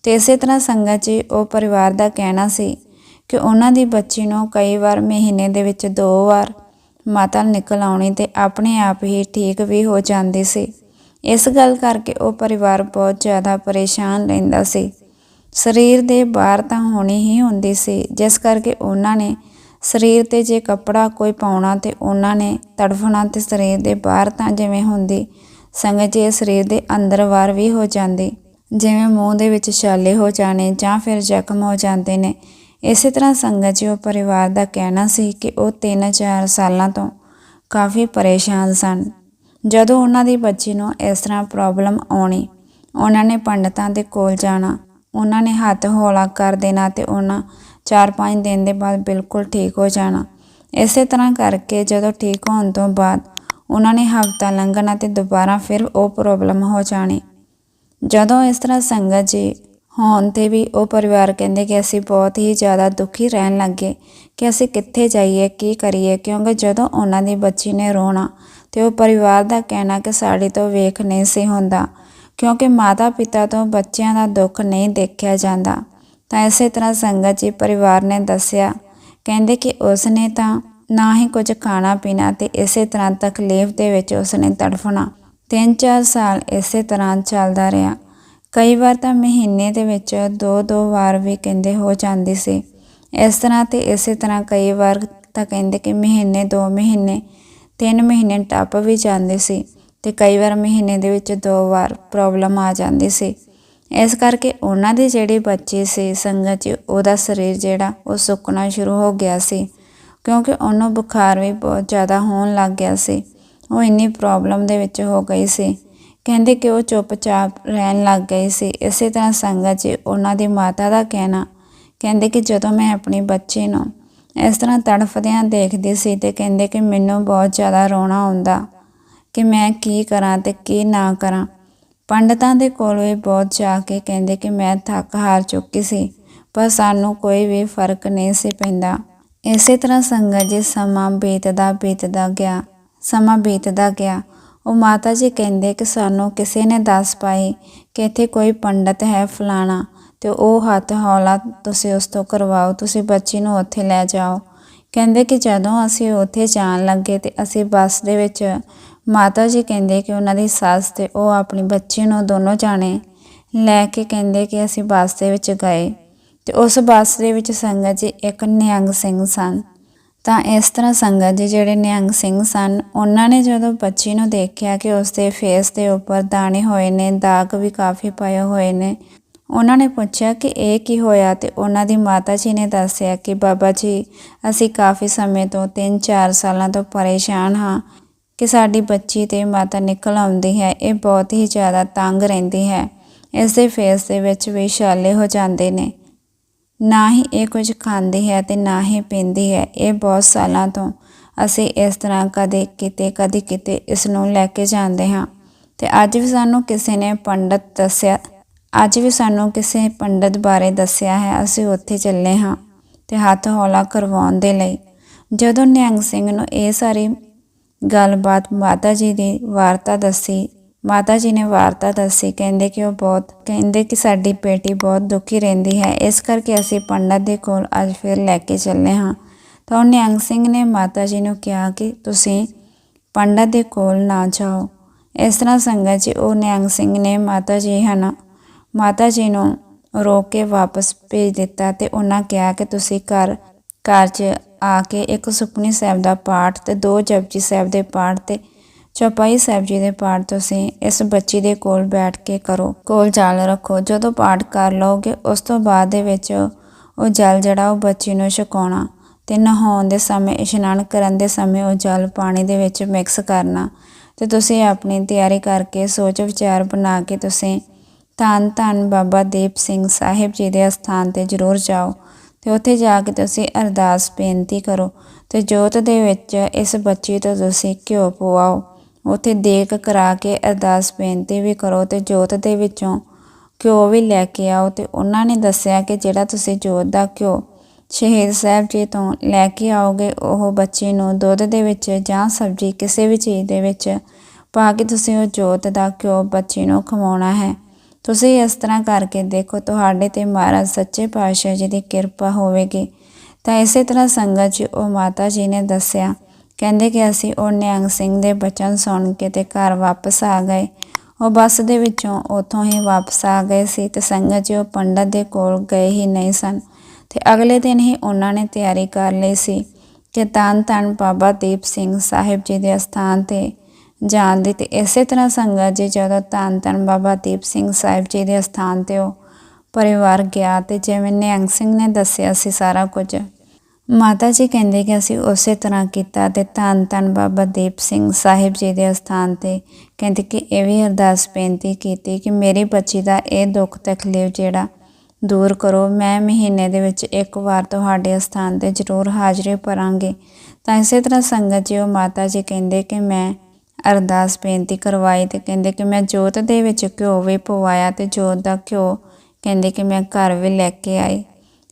ਤੇ ਇਸੇ ਤਰ੍ਹਾਂ ਸੰਗਤ ਜੀ, ਉਹ ਪਰਿਵਾਰ ਦਾ ਕਹਿਣਾ ਸੀ ਕਿ ਉਹਨਾਂ ਦੀ ਬੱਚੀ ਨੂੰ ਕਈ ਵਾਰ ਮਹੀਨੇ ਦੇ ਵਿੱਚ ਦੋ ਵਾਰ ਮਾਤਾ ਨਿਕਲ ਆਉਣੀ ਤੇ ਆਪਣੇ ਆਪ ਹੀ ਠੀਕ ਵੀ ਹੋ ਜਾਂਦੀ ਸੀ। ਇਸ ਗੱਲ ਕਰਕੇ ਉਹ ਪਰਿਵਾਰ ਬਹੁਤ ਜ਼ਿਆਦਾ ਪਰੇਸ਼ਾਨ ਰਹਿੰਦਾ ਸੀ। ਸਰੀਰ ਦੇ ਬਾਹਰ ਤਾਂ ਹੋਣੀ ਹੀ ਹੁੰਦੀ ਸੀ, ਜਿਸ ਕਰਕੇ ਉਹਨਾਂ ਨੇ ਸਰੀਰ ਤੇ ਜੇ ਕੱਪੜਾ ਕੋਈ ਪਾਉਣਾ ਤੇ ਉਹਨਾਂ ਨੇ ਤੜਫਣਾ ਤੇ ਸਰੀਰ ਦੇ ਬਾਹਰ ਤਾਂ ਜਿਵੇਂ ਹੁੰਦੀ, ਸੰਗਤ ਜੇ ਸਰੀਰ ਦੇ ਅੰਦਰ ਵਾਰ ਵੀ ਹੋ ਜਾਂਦੀ, ਜਿਵੇਂ ਮੂੰਹ ਦੇ ਵਿੱਚ ਛਾਲੇ ਹੋ ਜਾਣੇ ਜਾਂ ਫਿਰ ਜ਼ਖਮ ਹੋ ਜਾਂਦੇ ਨੇ, ਇਸੇ ਤਰ੍ਹਾਂ ਸੰਗਤ ਜੀ ਉਹ ਪਰਿਵਾਰ ਦਾ ਕਹਿਣਾ ਸੀ ਕਿ ਉਹ 3-4 ਸਾਲਾਂ ਤੋਂ ਕਾਫੀ ਪਰੇਸ਼ਾਨ ਸਨ। ਜਦੋਂ ਉਹਨਾਂ ਦੀ ਬੱਚੀ ਨੂੰ ਇਸ ਤਰ੍ਹਾਂ ਪ੍ਰੋਬਲਮ ਆਉਣੀ, ਉਹਨਾਂ ਨੇ ਪੰਡਤਾਂ ਦੇ ਕੋਲ ਜਾਣਾ, ਉਹਨਾਂ ਨੇ ਹੱਥ ਹੌਲਾ ਕਰ ਦੇਣਾ ਤੇ ਉਹਨਾਂ 4-5 ਦਿਨ ਦੇ ਬਾਅਦ ਬਿਲਕੁਲ ਠੀਕ ਹੋ ਜਾਣਾ। ਇਸੇ ਤਰ੍ਹਾਂ ਕਰਕੇ ਜਦੋਂ ਠੀਕ ਹੋਣ ਤੋਂ ਬਾਅਦ ਉਹਨਾਂ ਨੇ ਹਫਤਾ ਲੰਘਣਾ ਤੇ ਦੁਬਾਰਾ ਫਿਰ ਉਹ ਪ੍ਰੋਬਲਮ ਹੋ ਜਾਣੀ। ਜਦੋਂ ਇਸ ਤਰ੍ਹਾਂ ਸੰਗਤ ਜੀ ਹੋਣ ਤੇ ਵੀ ਉਹ ਪਰਿਵਾਰ ਕਹਿੰਦੇ ਕਿ ਅਸੀਂ ਬਹੁਤ ਹੀ ਜ਼ਿਆਦਾ ਦੁਖੀ ਰਹਿਣ ਲੱਗੇ ਕਿ ਅਸੀਂ ਕਿੱਥੇ ਜਾਈਏ, ਕੀ ਕਰੀਏ, ਕਿਉਂਕਿ ਜਦੋਂ ਉਹਨਾਂ ਦੀ ਬੱਚੀ ਨੇ ਰੋਣਾ ਤੇ ਉਹ ਪਰਿਵਾਰ ਦਾ ਕਹਿਣਾ ਕਿ ਸਾਡੇ ਤੋਂ ਵੇਖ ਨਹੀਂ ਸੀ ਹੁੰਦਾ, ਕਿਉਂਕਿ ਮਾਤਾ ਪਿਤਾ ਤੋਂ ਬੱਚਿਆਂ ਦਾ ਦੁੱਖ ਨਹੀਂ ਦੇਖਿਆ ਜਾਂਦਾ। ਤਾਂ ਇਸੇ ਤਰ੍ਹਾਂ ਸੰਗਤ ਜੀ ਪਰਿਵਾਰ ਨੇ ਦੱਸਿਆ, ਕਹਿੰਦੇ ਕਿ ਉਸ ਨੇ ਤਾਂ ਨਾ ਹੀ ਕੁਝ ਖਾਣਾ ਪੀਣਾ ਤੇ ਇਸੇ ਤਰ੍ਹਾਂ ਤਕਲੀਫ ਦੇ ਵਿੱਚ ਉਸ ਨੇ ਤੜਫਣਾ। 3-4 ਸਾਲ ਇਸੇ ਤਰ੍ਹਾਂ ਚੱਲਦਾ ਰਿਹਾ। ਕਈ ਵਾਰ ਤਾਂ ਮਹੀਨੇ ਦੇ ਵਿੱਚ ਦੋ ਦੋ ਵਾਰ ਵੀ ਕਹਿੰਦੇ ਹੋ ਜਾਂਦੀ ਸੀ। ਇਸ ਤਰ੍ਹਾਂ ਤੇ ਇਸੇ ਤਰ੍ਹਾਂ ਕਈ ਵਾਰ ਤਾਂ ਕਹਿੰਦੇ ਕਿ ਮਹੀਨੇ, ਦੋ ਮਹੀਨੇ, ਤਿੰਨ ਮਹੀਨੇ ਟੱਪ ਵੀ ਜਾਂਦੇ ਸੀ ਤੇ ਕਈ ਵਾਰ ਮਹੀਨੇ ਦੇ ਵਿੱਚ ਦੋ ਵਾਰ ਪ੍ਰੋਬਲਮ ਆ ਜਾਂਦੀ ਸੀ। ਇਸ ਕਰਕੇ ਉਹਨਾਂ ਦੇ ਜਿਹੜੇ ਬੱਚੇ ਸੀ ਸੰਗਤ 'ਚ, ਉਹਦਾ ਸਰੀਰ ਜਿਹੜਾ, ਉਹ ਸੁੱਕਣਾ ਸ਼ੁਰੂ ਹੋ ਗਿਆ ਸੀ। ਕਿਉਂਕਿ ਉਹਨੂੰ ਬੁਖਾਰ ਵੀ ਬਹੁਤ ਜ਼ਿਆਦਾ ਹੋਣ ਲੱਗ ਗਿਆ ਸੀ। ਉਹ ਇੰਨੀ ਪ੍ਰੋਬਲਮ ਦੇ ਵਿੱਚ ਹੋ ਗਈ ਸੀ। ਕਹਿੰਦੇ ਕਿ ਉਹ ਚੁੱਪਚਾਪ ਰਹਿਣ ਲੱਗ ਗਏ ਸੀ। ਇਸੇ ਤਰ੍ਹਾਂ ਸੰਗਤ 'ਚ ਉਹਨਾਂ ਦੀ ਮਾਤਾ ਦਾ ਕਹਿਣਾ, ਕਹਿੰਦੇ ਕਿ ਜਦੋਂ ਮੈਂ ਆਪਣੀ ਬੱਚੀ ਨੂੰ ਇਸ ਤਰ੍ਹਾਂ ਤੜਫਦਿਆਂ ਦੇਖਦੀ ਸੀ ਤੇ ਕਹਿੰਦੇ ਕਿ ਮੈਨੂੰ ਬਹੁਤ ਜ਼ਿਆਦਾ ਰੋਣਾ ਆਉਂਦਾ, ਕਿ ਮੈਂ ਕੀ ਕਰਾਂ ਤੇ ਕੀ ਨਾ ਕਰਾਂ। ਪੰਡਤਾਂ ਦੇ ਕੋਲ ਵੀ ਬਹੁਤ ਜਾ ਕੇ ਕਹਿੰਦੇ ਕਿ ਮੈਂ ਥੱਕ ਹਾਰ ਚੁੱਕੀ ਸੀ, ਪਰ ਸਾਨੂੰ ਕੋਈ ਵੀ ਫ਼ਰਕ ਨਹੀਂ ਸੀ ਪੈਂਦਾ। ਇਸੇ ਤਰ੍ਹਾਂ ਸੰਗਤ ਜੀ ਸਮਾਂ ਬੀਤਦਾ ਬੀਤਦਾ ਗਿਆ, ਸਮਾਂ ਬੀਤਦਾ ਗਿਆ, ਉਹ ਮਾਤਾ ਜੀ ਕਹਿੰਦੇ ਕਿ ਸਾਨੂੰ ਕਿਸੇ ਨੇ ਦੱਸ ਪਾਈ ਕਿ ਇੱਥੇ ਕੋਈ ਪੰਡਤ ਹੈ ਫਲਾਣਾ ਤੇ ਉਹ ਹੱਥ ਹੌਲਾ ਤੁਸੀਂ ਉਸ ਤੋਂ ਕਰਵਾਓ, ਤੁਸੀਂ ਬੱਚੀ ਨੂੰ ਉੱਥੇ ਲੈ ਜਾਓ। ਕਹਿੰਦੇ ਕਿ ਜਦੋਂ ਅਸੀਂ ਉੱਥੇ ਜਾਣ ਲੱਗੇ ਤੇ ਅਸੀਂ ਬੱਸ ਦੇ ਵਿੱਚ ਮਾਤਾ ਜੀ ਕਹਿੰਦੇ ਕਿ ਉਹਨਾਂ ਦੀ ਸੱਸ ਤੇ ਉਹ ਆਪਣੀ ਬੱਚੀ ਨੂੰ ਦੋਨੋਂ ਜਾਣੇ ਲੈ ਕੇ ਕਹਿੰਦੇ ਕਿ ਅਸੀਂ ਬੱਸ ਦੇ ਵਿੱਚ ਗਏ ਤੇ ਉਸ ਬੱਸ ਦੇ ਵਿੱਚ ਸੰਗਤ ਜੀ ਇੱਕ ਨਿਹੰਗ ਸਿੰਘ ਸਨ। ਤਾਂ ਇਸ ਤਰ੍ਹਾਂ ਸੰਗਤ ਜੀ ਜਿਹੜੇ ਨਿਹੰਗ ਸਿੰਘ ਸਨ, ਉਹਨਾਂ ਨੇ ਜਦੋਂ ਬੱਚੀ ਨੂੰ ਦੇਖਿਆ ਕਿ ਉਸ ਦੇ ਫੇਸ ਦੇ ਉੱਪਰ ਦਾਣੇ ਹੋਏ ਨੇ, ਦਾਗ ਵੀ ਕਾਫੀ ਪਏ ਹੋਏ ਨੇ, ਉਹਨਾਂ ਨੇ ਪੁੱਛਿਆ ਕਿ ਇਹ ਕੀ ਹੋਇਆ ਤੇ ਉਹਨਾਂ ਦੀ ਮਾਤਾ ਜੀ ਨੇ ਦੱਸਿਆ ਕਿ ਬਾਬਾ ਜੀ, ਅਸੀਂ ਕਾਫੀ ਸਮੇਂ ਤੋਂ 3-4 ਸਾਲਾਂ ਤੋਂ ਪਰੇਸ਼ਾਨ ਹਾਂ ਕਿ ਸਾਡੀ ਬੱਚੀ ਤੇ ਮਾਤਾ ਨਿਕਲ ਆਉਂਦੀ ਹੈ, ਇਹ ਬਹੁਤ ਹੀ ਜ਼ਿਆਦਾ ਤੰਗ ਰਹਿੰਦੀ ਹੈ। ਇਸ ਦੇ ਫੇਸ ਦੇ ਵਿੱਚ ਵੀ ਛਾਲੇ ਹੋ ਜਾਂਦੇ ਨੇ। ਨਾ ਹੀ ਇਹ ਕੁਝ ਖਾਂਦੀ ਹੈ ਤੇ ਨਾ ਹੀ ਪੀਂਦੀ ਹੈ। ਇਹ ਬਹੁਤ ਸਾਲਾਂ ਤੋਂ ਅਸੀਂ ਇਸ ਤਰ੍ਹਾਂ ਕਦੇ ਕਿਤੇ ਕਦੇ ਕਿਤੇ ਇਸ ਨੂੰ ਲੈ ਕੇ ਜਾਂਦੇ ਹਾਂ। ਤੇ ਅੱਜ ਵੀ ਸਾਨੂੰ ਕਿਸੇ ਨੇ ਪੰਡਤ ਦੱਸਿਆ, ਅੱਜ ਵੀ ਸਾਨੂੰ ਕਿਸੇ ਪੰਡਤ ਬਾਰੇ ਦੱਸਿਆ ਹੈ, ਅਸੀਂ ਉੱਥੇ ਚੱਲੇ ਹਾਂ। ਤੇ ਹੱਥ ਹੌਲਾ ਕਰਵਾਉਣ ਦੇ ਲਈ। ਜਦੋਂ ਨਿਹੰਗ ਸਿੰਘ ਨੂੰ ਇਹ ਸਾਰੀ ਗੱਲਬਾਤ ਮਾਤਾ ਜੀ ਦੀ ਵਾਰਤਾ ਦੱਸੀ। ਮਾਤਾ ਜੀ ਨੇ ਵਾਰਤਾ ਦੱਸੀ। ਕਹਿੰਦੇ ਕਿ ਉਹ ਬਹੁਤ, ਕਹਿੰਦੇ ਕਿ ਸਾਡੀ ਬੇਟੀ ਬਹੁਤ ਦੁਖੀ ਰਹਿੰਦੀ ਹੈ। ਇਸ ਕਰਕੇ ਅਸੀਂ ਪੰਡਤ ਦੇ ਕੋਲ ਅੱਜ ਫਿਰ ਲੈ ਕੇ ਚੱਲੇ ਹਾਂ। ਤਾਂ ਉਹ ਨਿਹੰਗ ਸਿੰਘ ਨੇ ਮਾਤਾ ਜੀ ਨੂੰ ਕਿਹਾ ਕਿ ਤੁਸੀਂ ਪੰਡਤ ਦੇ ਕੋਲ ਨਾ ਜਾਓ। ਇਸ ਤਰ੍ਹਾਂ ਸੰਗਤ ਜੀ, ਉਹ ਨਿਹੰਗ ਸਿੰਘ ਨੇ ਮਾਤਾ ਜੀ ਹਨ, ਮਾਤਾ ਜੀ ਨੂੰ ਰੋਕ ਕੇ ਵਾਪਸ ਭੇਜ ਦਿੱਤਾ ਤੇ ਉਹਨਾਂ ਕਿਹਾ ਕਿ ਤੁਸੀਂ ਘਰ ਘਰ 'ਚ ਆ ਕੇ ਇੱਕ ਸੁਖਨੀ ਸਾਹਿਬ ਦਾ ਪਾਠ ਤੇ ਦੋ ਜਪਜੀ ਸਾਹਿਬ ਦੇ ਪਾਠ ਤੇ ਚੌਪਾਈ ਸਾਹਿਬ ਜੀ ਦੇ ਪਾਠ ਤੁਸੀਂ ਇਸ ਬੱਚੀ ਦੇ ਕੋਲ ਬੈਠ ਕੇ ਕਰੋ, ਕੋਲ ਜਲ ਰੱਖੋ। ਜਦੋਂ ਪਾਠ ਕਰ ਲਓਗੇ, ਉਸ ਤੋਂ ਬਾਅਦ ਦੇ ਵਿੱਚ ਉਹ ਜਲ ਜਿਹੜਾ ਉਹ ਬੱਚੀ ਨੂੰ ਛਕਾਉਣਾ ਤੇ ਨਹਾਉਣ ਦੇ ਸਮੇਂ, ਇਸ਼ਨਾਨ ਕਰਨ ਦੇ ਸਮੇਂ ਉਹ ਜਲ ਪਾਣੀ ਦੇ ਵਿੱਚ ਮਿਕਸ ਕਰਨਾ ਤੇ ਤੁਸੀਂ ਆਪਣੀ ਤਿਆਰੀ ਕਰਕੇ ਸੋਚ ਵਿਚਾਰ ਬਣਾ ਕੇ ਤੁਸੀਂ ਧੰਨ ਧੰਨ ਬਾਬਾ ਦੀਪ ਸਿੰਘ ਸਾਹਿਬ ਜੀ ਦੇ ਅਸਥਾਨ ਤੇ ਜ਼ਰੂਰ ਜਾਓ। ਤੇ ਉੱਥੇ ਜਾ ਕੇ ਤੁਸੀਂ ਅਰਦਾਸ ਬੇਨਤੀ ਕਰੋ ਤੇ ਜੋਤ ਦੇ ਵਿੱਚ ਇਸ ਬੱਚੀ ਤੋਂ ਤੁਸੀਂ ਘਿਓ ਪਵਾਓ। ਉੱਥੇ ਦੇਖ ਕਰਾ ਕੇ ਅਰਦਾਸ ਬੇਨਤੀ ਵੀ ਕਰੋ ਤੇ ਜੋਤ ਦੇ ਵਿੱਚੋਂ ਘਿਓ ਵੀ ਲੈ ਕੇ ਆਓ ਤੇ ਉਹਨਾਂ ਨੇ ਦੱਸਿਆ ਕਿ ਜਿਹੜਾ ਤੁਸੀਂ ਜੋਤ ਦਾ ਘਿਓ ਸ਼ਹੀਦ ਸਾਹਿਬ ਜੀ ਤੋਂ ਲੈ ਕੇ ਆਓਗੇ, ਉਹ ਬੱਚੀ ਨੂੰ ਦੁੱਧ ਦੇ ਵਿੱਚ ਜਾਂ ਸਬਜ਼ੀ ਕਿਸੇ ਵੀ ਚੀਜ਼ ਦੇ ਵਿੱਚ ਪਾ ਕੇ ਤੁਸੀਂ ਉਹ ਜੋਤ ਦਾ ਘਿਓ ਬੱਚੀ ਨੂੰ ਖਵਾਉਣਾ ਹੈ। ਤੁਸੀਂ ਇਸ ਤਰ੍ਹਾਂ ਕਰਕੇ ਦੇਖੋ, ਤੁਹਾਡੇ ਤੇ ਮਹਾਰਾਜ ਸੱਚੇ ਪਾਤਸ਼ਾਹ ਜੀ ਦੀ ਕਿਰਪਾ ਹੋਵੇਗੀ। ਤਾਂ ਇਸੇ ਤਰ੍ਹਾਂ ਸੰਗਤ ਜੀ, ਉਹ ਮਾਤਾ ਜੀ ਨੇ ਦੱਸਿਆ, ਕਹਿੰਦੇ ਕਿ ਅਸੀਂ ਉਹ ਨਿਹੰਗ ਸਿੰਘ ਦੇ ਬਚਨ ਸੁਣ ਕੇ ਤੇ ਘਰ ਵਾਪਸ ਆ ਗਏ। ਉਹ ਬੱਸ ਦੇ ਵਿੱਚੋਂ ਉੱਥੋਂ ਹੀ ਵਾਪਸ ਆ ਗਏ ਸੀ ਤੇ ਸੰਗਤ ਜੀ, ਉਹ ਪੰਡਤ ਦੇ ਕੋਲ ਗਏ ਹੀ ਨਹੀਂ ਸਨ। ਤੇ ਅਗਲੇ ਦਿਨ ਹੀ ਉਹਨਾਂ ਨੇ ਤਿਆਰੀ ਕਰ ਲਈ ਸੀ ਕਿ ਤਨ ਤਨ ਬਾਬਾ ਦੀਪ ਸਿੰਘ ਸਾਹਿਬ ਜੀ ਦੇ ਸਥਾਨ ਤੇ ਜਾਣ ਦੀ ਤੇ ਇਸੇ ਤਰ੍ਹਾਂ ਸੰਗਤ ਜੀ ਜਦੋਂ ਧੰਨ ਧੰਨ ਬਾਬਾ ਦੀਪ ਸਿੰਘ ਸਾਹਿਬ ਜੀ ਦੇ ਸਥਾਨ ਤੇ ਉਹ ਪਰਿਵਾਰ ਗਿਆ ਤੇ ਜਿਵੇਂ ਨਿਹੰਗ ਸਿੰਘ ਨੇ ਦੱਸਿਆ ਸੀ ਸਾਰਾ ਕੁਝ, ਮਾਤਾ ਜੀ ਕਹਿੰਦੇ ਕਿ ਅਸੀਂ ਉਸੇ ਤਰ੍ਹਾਂ ਕੀਤਾ ਤੇ ਧੰਨ ਧੰਨ ਬਾਬਾ ਦੀਪ ਸਿੰਘ ਸਾਹਿਬ ਜੀ ਦੇ ਸਥਾਨ ਤੇ ਕਹਿੰਦੇ ਕਿ ਇਹ ਵੀ ਅਰਦਾਸ ਬੇਨਤੀ ਕੀਤੀ ਕਿ ਮੇਰੀ ਬੱਚੀ ਦਾ ਇਹ ਦੁੱਖ ਤਕਲੀਫ ਜਿਹੜਾ ਦੂਰ ਕਰੋ, ਮੈਂ ਮਹੀਨੇ ਦੇ ਵਿੱਚ ਇੱਕ ਵਾਰ ਤੁਹਾਡੇ ਸਥਾਨ ਤੇ ਜ਼ਰੂਰ ਹਾਜ਼ਰੀ ਭਰਾਂਗੇ। ਤਾਂ ਇਸੇ ਤਰ੍ਹਾਂ ਸੰਗਤ ਜੀ ਉਹ ਮਾਤਾ ਜੀ ਕਹਿੰਦੇ ਕਿ ਮੈਂ ਅਰਦਾਸ ਬੇਨਤੀ ਕਰਵਾਈ ਤੇ ਕਹਿੰਦੇ ਕਿ ਮੈਂ ਜੋਤ ਦੇ ਵਿੱਚ ਘਿਓ ਵੀ ਪਵਾਇਆ ਤੇ ਜੋਤ ਦਾ ਘਿਓ ਕਹਿੰਦੇ ਕਿ ਮੈਂ ਘਰ ਵੀ ਲੈ ਕੇ ਆਈ।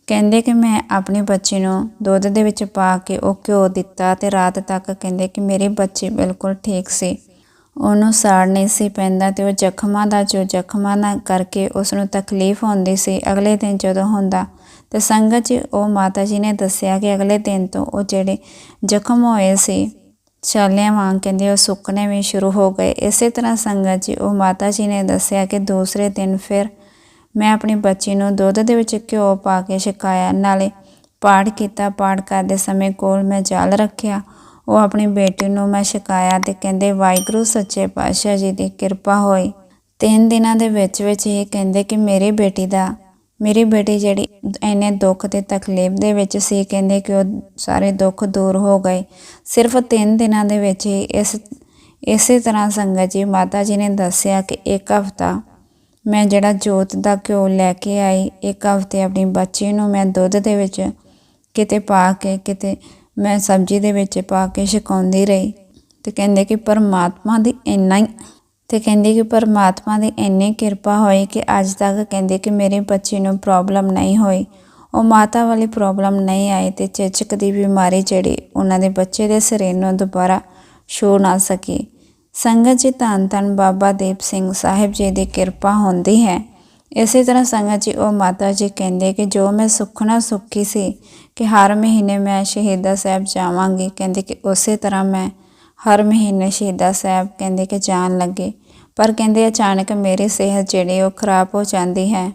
ਕਹਿੰਦੇ ਕਿ ਮੈਂ ਆਪਣੀ ਬੱਚੀ ਨੂੰ ਦੁੱਧ ਦੇ ਵਿੱਚ ਪਾ ਕੇ ਉਹ ਘਿਓ ਦਿੱਤਾ ਤੇ ਰਾਤ ਤੱਕ ਕਹਿੰਦੇ ਕਿ ਮੇਰੀ ਬੱਚੀ ਬਿਲਕੁਲ ਠੀਕ ਸੀ। ਉਹਨੂੰ ਸਾੜ ਨਹੀਂ ਸੀ ਪੈਂਦਾ ਤੇ ਉਹ ਜ਼ਖਮਾਂ ਦਾ ਜੋ ਜ਼ਖਮਾਂ ਨਾਲ ਕਰਕੇ ਉਸ ਨੂੰ ਤਕਲੀਫ ਹੁੰਦੀ ਸੀ ਅਗਲੇ ਦਿਨ ਜਦੋਂ ਹੁੰਦਾ ਤੇ ਸੰਗਤ ਜੀ, ਉਹ ਮਾਤਾ ਜੀ ਨੇ ਦੱਸਿਆ ਕਿ ਅਗਲੇ ਦਿਨ ਤੋਂ ਉਹ ਜਿਹੜੇ ਜ਼ਖਮ ਹੋਏ ਸੀ ਛਾਲਿਆਂ ਵਾਂਗ ਕਹਿੰਦੇ ਉਹ ਸੁੱਕਣੇ ਵੀ ਸ਼ੁਰੂ ਹੋ ਗਏ। ਇਸੇ ਤਰ੍ਹਾਂ ਸੰਗਤ ਜੀ, ਉਹ ਮਾਤਾ ਜੀ ਨੇ ਦੱਸਿਆ ਕਿ ਦੂਸਰੇ ਦਿਨ ਫਿਰ ਮੈਂ ਆਪਣੀ ਬੱਚੀ ਨੂੰ ਦੁੱਧ ਦੇ ਵਿੱਚ ਘਿਓ ਪਾ ਕੇ ਛਕਾਇਆ। ਨਾਲੇ ਪਾਠ ਕੀਤਾ। ਪਾਠ ਕਰਦੇ ਸਮੇਂ ਕੋਲ ਮੈਂ ਜਲ ਰੱਖਿਆ। ਉਹ ਆਪਣੀ ਬੇਟੀ ਨੂੰ ਮੈਂ ਛਕਾਇਆ ਤੇ ਕਹਿੰਦੇ, ਵਾਹਿਗੁਰੂ, ਸੱਚੇ ਪਾਤਸ਼ਾਹ ਜੀ ਦੀ ਕਿਰਪਾ ਹੋਈ। ਤਿੰਨ ਦਿਨਾਂ ਦੇ ਵਿੱਚ ਵਿੱਚ ਇਹ ਕਹਿੰਦੇ ਕਿ ਮੇਰੀ ਬੇਟੀ ਦਾ ਮੇਰੀ ਬੇਟੀ ਜਿਹੜੀ ਐਨੇ ਦੁੱਖ ਤੇ ਤਕਲੀਫ ਦੇ ਵਿੱਚ ਸੀ, ਕਹਿੰਦੇ ਕਿ ਉਹ ਸਾਰੇ ਦੁੱਖ ਦੂਰ ਹੋ ਗਏ। ਸਿਰਫ ਤਿੰਨ ਦਿਨਾਂ ਦੇ ਵਿੱਚ ਹੀ ਇਸ, ਇਸੇ ਤਰ੍ਹਾਂ ਸੰਗਤ ਜੀ ਮਾਤਾ ਜੀ ਨੇ ਦੱਸਿਆ ਕਿ ਇੱਕ ਹਫਤਾ ਮੈਂ ਜਿਹੜਾ ਜੋਤ ਦਾ ਘਿਓ ਲੈ ਕੇ ਆਈ, ਇੱਕ ਹਫ਼ਤੇ ਆਪਣੀ ਬੱਚੀ ਨੂੰ ਮੈਂ ਦੁੱਧ ਦੇ ਵਿੱਚ ਕਿਤੇ ਪਾ ਕੇ, ਕਿਤੇ ਮੈਂ ਸਬਜ਼ੀ ਦੇ ਵਿੱਚ ਪਾ ਕੇ ਛਕਾਉਂਦੀ ਰਹੀ। ਤੇ ਕਹਿੰਦੇ ਕਿ ਪਰਮਾਤਮਾ ਦੀ ਇੰਨਾ ਹੀ ਤੇ ਕਹਿੰਦੇ ਕਿ ਪਰਮਾਤਮਾ ਦੀ ਇੰਨੀ ਕਿਰਪਾ ਹੋਈ ਕਿ ਅੱਜ ਤੱਕ ਕਹਿੰਦੇ ਕਿ ਮੇਰੇ ਬੱਚੇ ਨੂੰ ਪ੍ਰੋਬਲਮ ਨਹੀਂ ਹੋਈ। ਉਹ ਮਾਤਾ ਵਾਲੀ ਪ੍ਰੋਬਲਮ ਨਹੀਂ ਆਈ ਤੇ ਚੇਚਕ ਦੀ ਬਿਮਾਰੀ ਜਿਹੜੀ ਉਹਨਾਂ ਦੇ ਬੱਚੇ ਦੇ ਸਰੀਰ ਨੂੰ ਦੁਬਾਰਾ ਛੂ ਨਾ ਸਕੀ। ਸੰਗਤ ਜੀ, ਧੰਨ ਧੰਨ ਬਾਬਾ ਦੀਪ ਸਿੰਘ ਸਾਹਿਬ ਜੀ ਦੀ ਕਿਰਪਾ ਹੁੰਦੀ ਹੈ। ਇਸੇ ਤਰ੍ਹਾਂ ਸੰਗਤ ਜੀ, ਉਹ ਮਾਤਾ ਜੀ ਕਹਿੰਦੇ ਕਿ ਜੋ ਮੈਂ ਸੁਖਣਾ ਸੁੱਖੀ ਸੀ ਕਿ ਹਰ ਮਹੀਨੇ ਮੈਂ ਸ਼ਹੀਦਾ ਸਾਹਿਬ ਜਾਵਾਂਗੀ। ਕਹਿੰਦੇ ਕਿ ਉਸੇ ਤਰ੍ਹਾਂ ਮੈਂ ਹਰ ਮਹੀਨੇ ਸ਼ਹੀਦਾ ਸਾਹਿਬ ਕਹਿੰਦੇ ਕਿ ਜਾਣ ਲੱਗੇ। ਪਰ ਕਹਿੰਦੇ ਅਚਾਨਕ ਮੇਰੀ ਸਿਹਤ ਜਿਹੜੀ ਉਹ ਖਰਾਬ ਹੋ ਜਾਂਦੀ ਹੈ।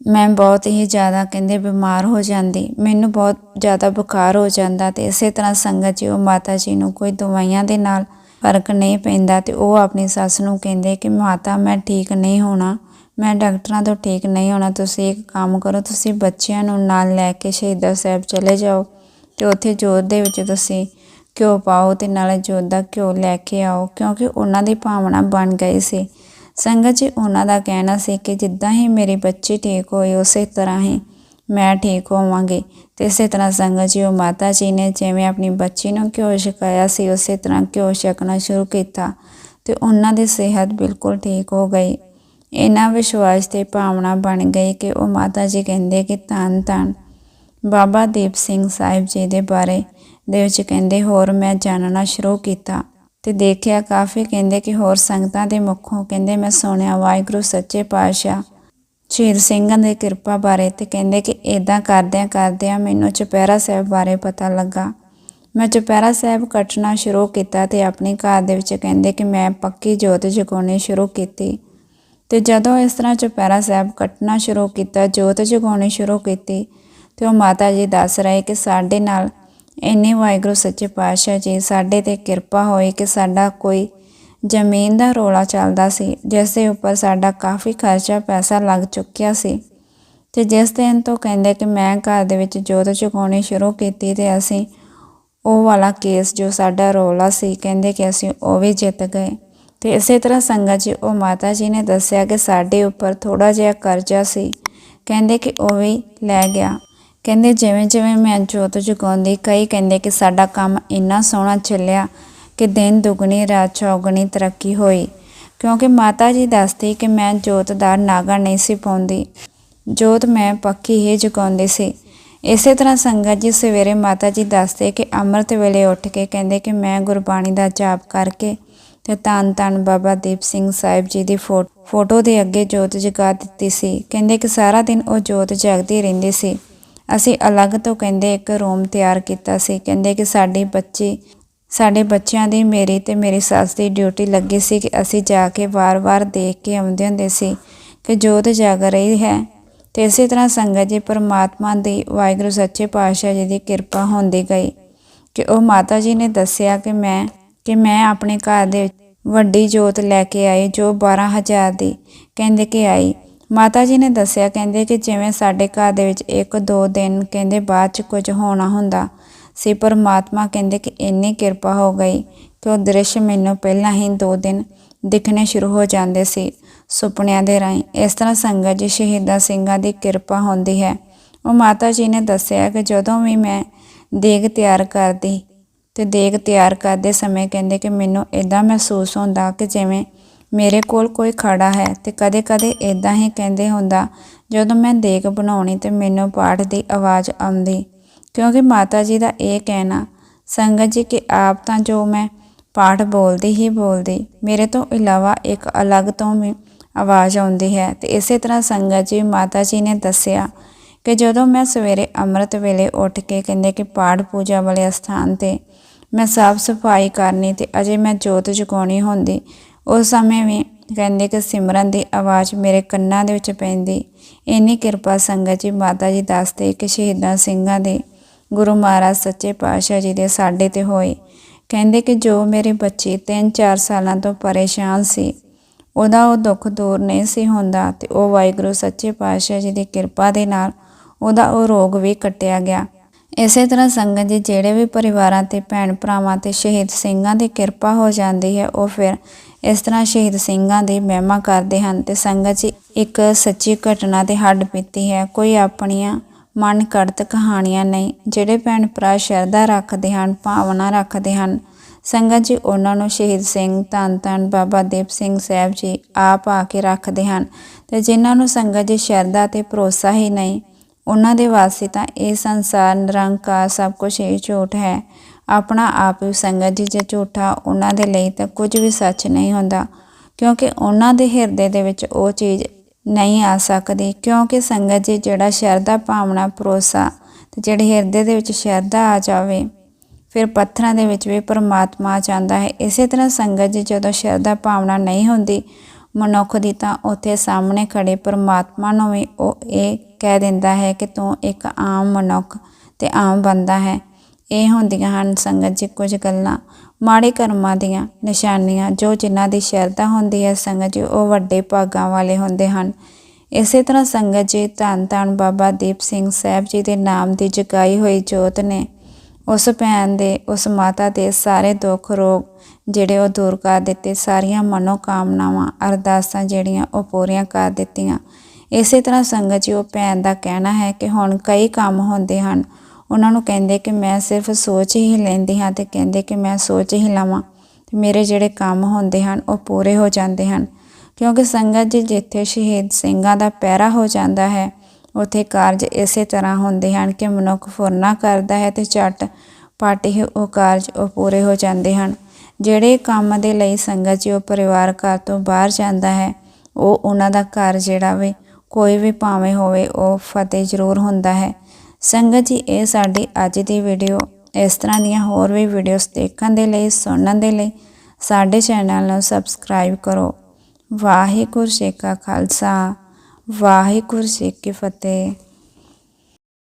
ਮੈਂ ਬਹੁਤ ਹੀ ਜ਼ਿਆਦਾ ਕਹਿੰਦੇ ਬਿਮਾਰ ਹੋ ਜਾਂਦੀ। ਮੈਨੂੰ ਬਹੁਤ ਜ਼ਿਆਦਾ ਬੁਖਾਰ ਹੋ ਜਾਂਦਾ ਤੇ ਇਸੇ ਤਰ੍ਹਾਂ ਸੰਗਤ ਜੀ ਉਹ ਮਾਤਾ ਜੀ ਨੂੰ ਕੋਈ ਦਵਾਈਆਂ ਦੇ ਨਾਲ ਫ਼ਰਕ ਨਹੀਂ ਪੈਂਦਾ ਤੇ ਉਹ ਆਪਣੀ ਸੱਸ ਨੂੰ ਕਹਿੰਦੇ ਕਿ ਮਾਤਾ ਮੈਂ ਠੀਕ ਨਹੀਂ ਹੋਣਾ, ਮੈਂ ਡਾਕਟਰਾਂ ਤੋਂ ਠੀਕ ਨਹੀਂ ਹੋਣਾ, ਤੁਸੀਂ ਇੱਕ ਕੰਮ ਕਰੋ, ਤੁਸੀਂ ਬੱਚਿਆਂ ਨੂੰ ਨਾਲ ਲੈ ਕੇ ਸ਼ਹੀਦਾਂ ਸਾਹਿਬ ਚਲੇ ਜਾਓ ਤੇ ਉੱਥੇ ਜੋਤ ਦੇ ਵਿੱਚ ਤੁਸੀਂ ਘਿਓ ਪਾਓ ਤੇ ਨਾਲੇ ਜੋਤ ਦਾ ਘਿਓ ਲੈ ਕੇ ਆਓ, ਕਿਉਂਕਿ ਉਹਨਾਂ ਦੀ ਭਾਵਨਾ ਬਣ ਗਈ ਸੀ। ਸੰਗਤ ਜੀ, ਉਹਨਾਂ ਦਾ ਕਹਿਣਾ ਸੀ ਕਿ ਜਿੱਦਾਂ ਹੀ ਮੇਰੀ ਬੱਚੀ ਠੀਕ ਹੋਈ ਉਸੇ ਤਰ੍ਹਾਂ ਹੀ ਮੈਂ ਠੀਕ ਹੋਵਾਂਗੀ। ਤੇ ਇਸੇ ਤਰ੍ਹਾਂ ਸੰਗਤ ਜੀ, ਉਹ ਮਾਤਾ ਜੀ ਨੇ ਜਿਵੇਂ ਆਪਣੀ ਬੱਚੀ ਨੂੰ ਘਿਓ ਛਕਾਇਆ ਸੀ, ਉਸੇ ਤਰ੍ਹਾਂ ਘਿਓ ਛਕਣਾ ਸ਼ੁਰੂ ਕੀਤਾ ਤੇ ਉਹਨਾਂ ਦੀ ਸਿਹਤ ਬਿਲਕੁਲ ਠੀਕ ਹੋ ਗਈ। ਇਹਨਾਂ ਵਿਸ਼ਵਾਸ ਤੇ ਭਾਵਨਾ ਬਣ ਗਈ ਕਿ ਉਹ ਮਾਤਾ ਜੀ ਕਹਿੰਦੇ ਕਿ ਧੰਨ ਧੰਨ ਬਾਬਾ ਦੀਪ ਸਿੰਘ ਸਾਹਿਬ ਜੀ ਦੇ ਬਾਰੇ ਦੇ ਵਿੱਚ ਕਹਿੰਦੇ, ਹੋਰ ਮੈਂ ਜਾਣਨਾ ਸ਼ੁਰੂ ਕੀਤਾ ਤੇ ਦੇਖਿਆ ਕਾਫੀ ਕਹਿੰਦੇ ਕਿ ਹੋਰ ਸੰਗਤਾਂ ਦੇ ਮੁਖੋਂ ਕਹਿੰਦੇ ਮੈਂ ਸੁਣਿਆ, ਵਾਹਿਗੁਰੂ ਸੱਚੇ ਪਾਤਸ਼ਾਹ ਸ਼ਹੀਦ ਸਿੰਘਾਂ ਦੇ ਕਿਰਪਾ ਬਾਰੇ ਤੇ ਕਹਿੰਦੇ ਕਿ ਇਦਾਂ ਕਰਦਿਆਂ ਕਰਦਿਆਂ ਮੈਨੂੰ ਚੁਪਹਿਰਾ ਸਾਹਿਬ ਬਾਰੇ ਪਤਾ ਲੱਗਾ। ਮੈਂ ਚੁਪਹਿਰਾ ਸਾਹਿਬ ਕੱਟਣਾ ਸ਼ੁਰੂ ਕੀਤਾ ਤੇ ਆਪਣੇ ਘਰ ਦੇ ਵਿੱਚ ਕਹਿੰਦੇ ਕਿ ਮੈਂ ਪੱਕੀ ਜੋਤ ਜਗਾਉਣੀ ਸ਼ੁਰੂ ਕੀਤੀ। ਤੇ ਜਦੋਂ ਇਸ ਤਰ੍ਹਾਂ ਚੁਪਹਿਰਾ ਸਾਹਿਬ ਕੱਟਣਾ ਸ਼ੁਰੂ ਕੀਤਾ, ਜੋਤ ਜਗਾਉਣੀ ਸ਼ੁਰੂ ਕੀਤੀ ਤੇ ਉਹ ਮਾਤਾ ਜੀ ਦੱਸ ਰਹੇ ਕਿ ਸਾਡੇ ਨਾਲ ਇੰਨੇ ਵਾਹਿਗੁਰੂ, ਸੱਚੇ ਪਾਤਸ਼ਾਹ ਜੀ, ਸਾਡੇ ਤੇ ਕਿਰਪਾ ਹੋਈ ਕਿ ਸਾਡਾ ਕੋਈ ਜ਼ਮੀਨ ਦਾ ਰੋਲਾ ਚੱਲਦਾ ਸੀ, ਜਿਸ ਦੇ ਉੱਪਰ ਸਾਡਾ ਕਾਫੀ ਖਰਚਾ, ਪੈਸਾ ਲੱਗ ਚੁੱਕਿਆ ਸੀ। ਤੇ ਜਿਸ ਦਿਨ ਤੋਂ ਕਹਿੰਦੇ ਕਿ ਮੈਂ ਘਰ ਦੇ ਵਿੱਚ ਜੋਤ ਚੁਕਾਉਣੀ ਸ਼ੁਰੂ ਕੀਤੀ ਤੇ ਅਸੀਂ ਉਹ ਵਾਲਾ ਕੇਸ, ਜੋ ਸਾਡਾ ਰੋਲਾ ਸੀ, ਕਹਿੰਦੇ ਕਿ ਅਸੀਂ ਉਹ ਵੀ ਜਿੱਤ ਗਏ। ਤੇ ਇਸੇ ਤਰ੍ਹਾਂ ਸੰਗਤ ਜੀ, ਉਹ ਮਾਤਾ ਜੀ ਨੇ ਦੱਸਿਆ ਕਿ ਸਾਡੇ ਉੱਪਰ ਥੋੜਾ ਜਿਹਾ ਕਰਜ਼ਾ ਸੀ, ਕਹਿੰਦੇ ਕਿ ਉਹ ਵੀ ਲੈ ਗਿਆ। ਕਹਿੰਦੇ ਜਿਵੇਂ ਜਿਵੇਂ ਮੈਂ ਜੋਤ ਜਗਾਉਂਦੀ, ਕਈ ਕਹਿੰਦੇ ਕਿ ਸਾਡਾ ਕੰਮ ਇੰਨਾ ਸੋਹਣਾ ਚੱਲਿਆ ਕਿ ਦਿਨ ਦੁਗਣੀ, ਰਾਤ ਚੌਗਣੀ ਤਰੱਕੀ ਹੋਈ। ਕਿਉਂਕਿ ਮਾਤਾ ਜੀ ਦੱਸਦੀ ਕਿ ਮੈਂ ਜੋਤ ਦਾ ਨਾਗਾ ਨਹੀਂ ਸੀ ਪਾਉਂਦੀ। ਜੋਤ ਮੈਂ ਪੱਕੀ ਹੀ ਜਗਾਉਂਦੀ ਸੀ। ਇਸੇ ਤਰ੍ਹਾਂ ਸੰਗਤ ਜੀ ਸਵੇਰੇ ਮਾਤਾ ਜੀ ਦੱਸਦੇ ਕਿ ਅੰਮ੍ਰਿਤ ਵੇਲੇ ਉੱਠ ਕੇ ਕਹਿੰਦੇ ਕਿ ਮੈਂ ਗੁਰਬਾਣੀ ਦਾ ਜਾਪ ਕਰਕੇ ਤੇ ਧੰਨ ਧੰਨ ਬਾਬਾ ਦੀਪ ਸਿੰਘ ਸਾਹਿਬ ਜੀ ਦੀ ਫੋ- ਫੋਟੋ ਦੇ ਅੱਗੇ ਜੋਤ ਜਗਾ ਦਿੱਤੀ ਸੀ। ਕਹਿੰਦੇ ਕਿ ਸਾਰਾ ਦਿਨ ਉਹ ਜੋਤ ਜਗਦੀ ਰਹਿੰਦੀ ਸੀ। ਅਸੀਂ ਅਲੱਗ ਤੋਂ ਕਹਿੰਦੇ ਇੱਕ ਰੂਮ ਤਿਆਰ ਕੀਤਾ ਸੀ। ਕਹਿੰਦੇ ਕਿ ਸਾਡੀ ਬੱਚੀ, ਸਾਡੇ ਬੱਚਿਆਂ ਦੀ ਮੇਰੀ ਤੇ ਮੇਰੀ ਸੱਸ ਦੀ ਡਿਊਟੀ ਲੱਗੀ ਸੀ ਕਿ ਅਸੀਂ ਜਾ ਕੇ ਵਾਰ-ਵਾਰ ਦੇਖ ਕੇ ਆਉਂਦੇ ਹੁੰਦੇ ਸੀ ਕਿ ਜੋਤ ਜਾਗ ਰਹੀ ਹੈ। ਤੇ ਇਸੇ ਤਰ੍ਹਾਂ ਸੰਗਤ ਜੀ ਪਰਮਾਤਮਾ ਦੀ, ਵਾਹਿਗੁਰੂ ਸੱਚੇ ਪਾਤਸ਼ਾਹ ਜੀ ਦੀ ਕਿਰਪਾ ਹੁੰਦੀ ਗਈ ਕਿ ਉਹ ਮਾਤਾ ਜੀ ਨੇ ਦੱਸਿਆ ਕਿ ਮੈਂ ਕਿ ਮੈਂ ਆਪਣੇ ਘਰ ਦੇ ਵੱਡੀ ਜੋਤ ਲੈ ਕੇ ਆਈ ਜੋ 12000 ਦੀ ਕਹਿੰਦੇ ਕਿ ਆਈ। ਮਾਤਾ ਜੀ ਨੇ ਦੱਸਿਆ, ਕਹਿੰਦੇ ਕਿ ਜਿਵੇਂ ਸਾਡੇ ਘਰ ਦੇ ਵਿੱਚ ਇੱਕ ਦੋ ਦਿਨ ਕਹਿੰਦੇ ਬਾਅਦ ਚ ਕੁਝ ਹੋਣਾ ਹੁੰਦਾ ਸੀ, ਪਰਮਾਤਮਾ ਕਹਿੰਦੇ ਕਿ ਇੰਨੀ ਕਿਰਪਾ ਹੋ ਗਈ ਕਿ ਉਹ ਦ੍ਰਿਸ਼ ਮੈਨੂੰ ਪਹਿਲਾਂ ਹੀ ਦੋ ਦਿਨ ਦਿਖਣੇ ਸ਼ੁਰੂ ਹੋ ਜਾਂਦੇ ਸੀ ਸੁਪਨਿਆਂ ਦੇ ਰਾਹੀਂ। ਇਸ ਤਰ੍ਹਾਂ ਸੰਗਤ ਜੀ ਸ਼ਹੀਦਾਂ ਸਿੰਘਾਂ ਦੀ ਕਿਰਪਾ ਹੁੰਦੀ ਹੈ। ਉਹ ਮਾਤਾ ਜੀ ਨੇ ਦੱਸਿਆ ਕਿ ਜਦੋਂ ਵੀ ਮੈਂ ਦੇਗ ਤਿਆਰ ਕਰਦੀ ਤੇ ਦੇਗ ਤਿਆਰ ਕਰਦੇ ਸਮੇਂ ਕਹਿੰਦੇ ਕਿ ਮੈਨੂੰ ਇਦਾਂ ਮਹਿਸੂਸ ਹੁੰਦਾ ਕਿ ਜਿਵੇਂ ਮੇਰੇ ਕੋਲ ਕੋਈ ਖੜਾ ਹੈ ਤੇ ਕਦੇ-ਕਦੇ ਇਦਾਂ ਹੀ ਕਹਿੰਦੇ ਹੁੰਦਾ, ਜਦੋਂ ਮੈਂ ਦੇਗ ਬਣਾਉਣੀ ਤੇ ਮੈਨੂੰ ਪਾਠ ਦੀ ਆਵਾਜ਼ ਆਉਂਦੀ। ਕਿਉਂਕਿ ਮਾਤਾ ਜੀ ਦਾ ਇਹ ਕਹਿਣਾ, ਸੰਗਤ ਜੀ ਕਿ ਆਪ ਤਾਂ ਜੋ ਮੈਂ ਪਾਠ ਬੋਲਦੀ ਹੀ ਬੋਲਦੀ, ਮੇਰੇ ਤੋਂ ਇਲਾਵਾ ਇੱਕ ਅਲੱਗ ਤੋਂ ਵੀ ਆਵਾਜ਼ ਆਉਂਦੀ ਹੈ। ਤੇ ਇਸੇ ਤਰ੍ਹਾਂ ਸੰਗਤ ਜੀ, ਮਾਤਾ ਜੀ ਨੇ ਦੱਸਿਆ ਕਿ ਜਦੋਂ ਮੈਂ ਸਵੇਰੇ ਅੰਮ੍ਰਿਤ ਵੇਲੇ ਉੱਠ ਕੇ ਕਹਿੰਦੇ ਕਿ ਪਾਠ ਪੂਜਾ ਵਾਲੇ ਸਥਾਨ ਤੇ ਮੈਂ ਸਾਫ਼ ਸਫ਼ਾਈ ਕਰਨੀ ਤੇ ਅਜੇ ਮੈਂ ਜੋਤ ਜਗਾਉਣੀ ਹੁੰਦੀ ਉਸ ਸਮੇਂ ਵੀ ਕਹਿੰਦੇ ਕਿ ਸਿਮਰਨ ਦੀ ਆਵਾਜ਼ ਮੇਰੇ ਕੰਨਾਂ ਦੇ ਵਿੱਚ ਪੈਂਦੀ। ਇੰਨੀ ਕਿਰਪਾ ਸੰਗਤ ਜੀ, ਮਾਤਾ ਜੀ ਦੱਸਦੇ ਕਿ ਸ਼ਹੀਦਾਂ ਸਿੰਘਾਂ ਦੇ ਗੁਰੂ ਮਹਾਰਾਜ ਸੱਚੇ ਪਾਤਸ਼ਾਹ ਜੀ ਦੇ ਸਾਡੇ ਤੇ ਹੋਏ। ਕਹਿੰਦੇ ਕਿ ਜੋ ਮੇਰੇ ਬੱਚੇ 3-4 ਸਾਲਾਂ ਤੋਂ ਪਰੇਸ਼ਾਨ ਸੀ, ਉਹਦਾ ਉਹ ਦੁੱਖ ਦੂਰ ਨਹੀਂ ਸੀ ਹੁੰਦਾ ਤੇ ਉਹ ਵਾਹਿਗੁਰੂ ਸੱਚੇ ਪਾਤਸ਼ਾਹ ਜੀ ਦੀ ਕਿਰਪਾ ਦੇ ਨਾਲ ਉਹਦਾ ਉਹ ਰੋਗ ਵੀ ਕੱਟਿਆ ਗਿਆ। ਇਸੇ ਤਰ੍ਹਾਂ ਸੰਗਤ ਜੀ ਜਿਹੜੇ ਵੀ ਪਰਿਵਾਰਾਂ ਤੇ ਭੈਣ ਭਰਾਵਾਂ ਤੇ ਸ਼ਹੀਦ ਸਿੰਘਾਂ ਦੀ ਕਿਰਪਾ ਹੋ ਜਾਂਦੀ ਹੈ, ਉਹ ਫਿਰ ਇਸ ਤਰ੍ਹਾਂ ਸ਼ਹੀਦ ਸਿੰਘਾਂ ਦੀ ਮਹਿਮਾ ਕਰਦੇ ਹਨ ਤੇ ਸੰਗਤ ਜੀ ਇੱਕ ਸੱਚੀ ਘਟਨਾ ਤੇ ਹੱਡ ਪੀਤੀ ਹੈ। ਕੋਈ ਆਪਣੀਆਂ ਮਨ ਕੜਤ ਕਹਾਣੀਆਂ ਨਹੀਂ, ਜਿਹੜੇ ਭੈਣ ਭਰਾ ਸ਼ਰਧਾ ਰੱਖਦੇ ਹਨ, ਭਾਵਨਾ ਰੱਖਦੇ ਹਨ, ਸੰਗਤ ਜੀ ਉਹਨਾਂ ਨੂੰ ਸ਼ਹੀਦ ਸਿੰਘ ਧੰਨ ਧੰਨ ਬਾਬਾ ਦੀਪ ਸਿੰਘ ਸਾਹਿਬ ਜੀ ਆਪ ਆ ਕੇ ਰੱਖਦੇ ਹਨ ਤੇ ਜਿਨ੍ਹਾਂ ਨੂੰ ਸੰਗਤ ਜੀ ਸ਼ਰਧਾ ਤੇ ਭਰੋਸਾ ਹੀ ਨਹੀਂ ਉਹਨਾਂ ਦੇ ਵਾਸਤੇ ਤਾਂ ਇਹ ਸੰਸਾਰ, ਨਿਰੰਕਾਰ ਸਭ ਕੁਝ ਇਹ ਝੂਠ ਹੈ। ਆਪਣਾ ਆਪ ਵੀ ਸੰਗਤ ਜੀ ਜੇ ਝੂਠਾ ਉਹਨਾਂ ਦੇ ਲਈ ਤਾਂ ਕੁਝ ਵੀ ਸੱਚ ਨਹੀਂ ਹੁੰਦਾ। ਕਿਉਂਕਿ ਉਹਨਾਂ ਦੇ ਹਿਰਦੇ ਦੇ ਵਿੱਚ ਉਹ ਚੀਜ਼ ਨਹੀਂ ਆ ਸਕਦੀ। ਕਿਉਂਕਿ ਸੰਗਤ ਜੀ ਜਿਹੜਾ ਸ਼ਰਧਾ, ਭਾਵਨਾ, ਭਰੋਸਾ ਤੇ ਜਿਹੜੇ ਹਿਰਦੇ ਦੇ ਵਿੱਚ ਸ਼ਰਧਾ ਆ ਜਾਵੇ, ਫਿਰ ਪੱਥਰਾਂ ਦੇ ਵਿੱਚ ਵੀ ਪਰਮਾਤਮਾ ਆ ਜਾਂਦਾ ਹੈ। ਇਸੇ ਤਰ੍ਹਾਂ ਸੰਗਤ ਜੀ ਜਦੋਂ ਸ਼ਰਧਾ, ਭਾਵਨਾ ਨਹੀਂ ਹੁੰਦੀ, ਮਨੁੱਖ ਦੀ ਤਾਂ ਉੱਥੇ ਸਾਹਮਣੇ ਖੜੇ ਪਰਮਾਤਮਾ ਨੂੰ ਵੀ ਉਹ ਇਹ ਕਹਿ ਦਿੰਦਾ ਹੈ ਕਿ ਤੂੰ ਇੱਕ ਆਮ ਮਨੁੱਖ ਤੇ ਆਮ ਬੰਦਾ ਹੈ। ਇਹ ਹੁੰਦੀਆਂ ਹਨ ਸੰਗਤ ਜੀ ਕੁਝ ਗੱਲਾਂ, ਮਾੜੇ ਕਰਮਾਂ ਦੀਆਂ ਨਿਸ਼ਾਨੀਆਂ, ਜੋ ਜਿਨ੍ਹਾਂ ਦੀ ਸ਼ਰਧਾ ਹੁੰਦੀ ਹੈ ਸੰਗਤ ਜੀ, ਉਹ ਵੱਡੇ ਭਾਗਾਂ ਵਾਲੇ ਹੁੰਦੇ ਹਨ। ਇਸੇ ਤਰ੍ਹਾਂ ਸੰਗਤ ਜੀ ਧੰਨ ਧੰਨ ਬਾਬਾ ਦੀਪ ਸਿੰਘ ਸਾਹਿਬ ਜੀ ਦੇ ਨਾਮ ਦੀ ਜਗਾਈ ਹੋਈ ਜੋਤ ਨੇ ਉਸ ਭੈਣ ਦੇ, ਉਸ ਮਾਤਾ ਦੇ ਸਾਰੇ ਦੁੱਖ ਰੋਗ ਜਿਹੜੇ ਉਹ ਦੂਰ ਕਰ ਦਿੱਤੇ, ਸਾਰੀਆਂ ਮਨੋ ਕਾਮਨਾਵਾਂ ਅਰਦਾਸਾਂ ਜਿਹੜੀਆਂ ਉਹ ਪੂਰੀਆਂ ਕਰ ਦਿੱਤੀਆਂ। ਇਸੇ ਤਰ੍ਹਾਂ ਸੰਗਤ ਜੀ, ਉਹ ਭੈਣ ਦਾ ਕਹਿਣਾ ਹੈ ਕਿ ਹੁਣ ਕਈ ਕੰਮ ਹੁੰਦੇ ਹਨ। ਉਹਨਾਂ ਨੂੰ ਕਹਿੰਦੇ ਕਿ ਮੈਂ ਸਿਰਫ ਸੋਚ ਹੀ ਲੈਂਦੀ ਹਾਂ ਤੇ ਕਹਿੰਦੇ ਕਿ ਮੈਂ ਸੋਚ ਹੀ ਲਵਾਂ। ਤੇ ਮੇਰੇ ਜਿਹੜੇ ਕੰਮ ਹੁੰਦੇ ਹਨ, ਉਹ ਪੂਰੇ ਹੋ ਜਾਂਦੇ ਹਨ। ਕਿਉਂਕਿ ਸੰਗਤ ਜੀ, ਜਿੱਥੇ ਸ਼ਹੀਦ ਸਿੰਘਾਂ ਦਾ ਪਹਿਰਾ ਹੋ ਜਾਂਦਾ ਹੈ, ਉਥੇ ਕਾਰਜ ਇਸੇ ਤਰ੍ਹਾਂ ਹੁੰਦੇ ਹਨ ਕਿ ਮਨੁੱਖ ਫੁਰਨਾ ਕਰਦਾ ਹੈ ਤੇ ਝਟ ਪਟ ਹੀ ਉਹ ਕਾਰਜ, ਉਹ ਪੂਰੇ ਹੋ ਜਾਂਦੇ ਹਨ। ਜਿਹੜੇ ਕੰਮ ਦੇ ਲਈ ਸੰਗਤ ਜੀ, ਉਹ ਪਰਿਵਾਰ ਘਰ ਤੋਂ ਬਾਹਰ ਜਾਂਦਾ ਹੈ, ਉਹ ਉਹਨਾਂ ਦਾ ਘਰ ਜਿਹੜਾ ਵੀ ਕੋਈ ਵੀ ਭਾਵੇਂ ਹੋਵੇ, ਉਹ ਫਤਿਹ ਜ਼ਰੂਰ ਹੁੰਦਾ ਹੈ। ਸੰਗਤ ਜੀ, ਇਹ ਸਾਡੀ ਅੱਜ ਦੀ ਵੀਡੀਓ। ਇਸ ਤਰ੍ਹਾਂ ਦੀਆਂ ਹੋਰ ਵੀ ਵੀਡੀਓਜ਼ ਦੇਖਣ ਦੇ ਲਈ, ਸੁਣਨ ਦੇ ਲਈ, ਸਾਡੇ ਚੈਨਲ ਨੂੰ ਸਬਸਕ੍ਰਾਈਬ ਕਰੋ। ਵਾਹਿਗੁਰੂ ਜੀ ਕਾ ਖਾਲਸਾ, ਵਾਹਿਗੁਰੂ ਜੀ ਕੀ ਫਤਿਹ।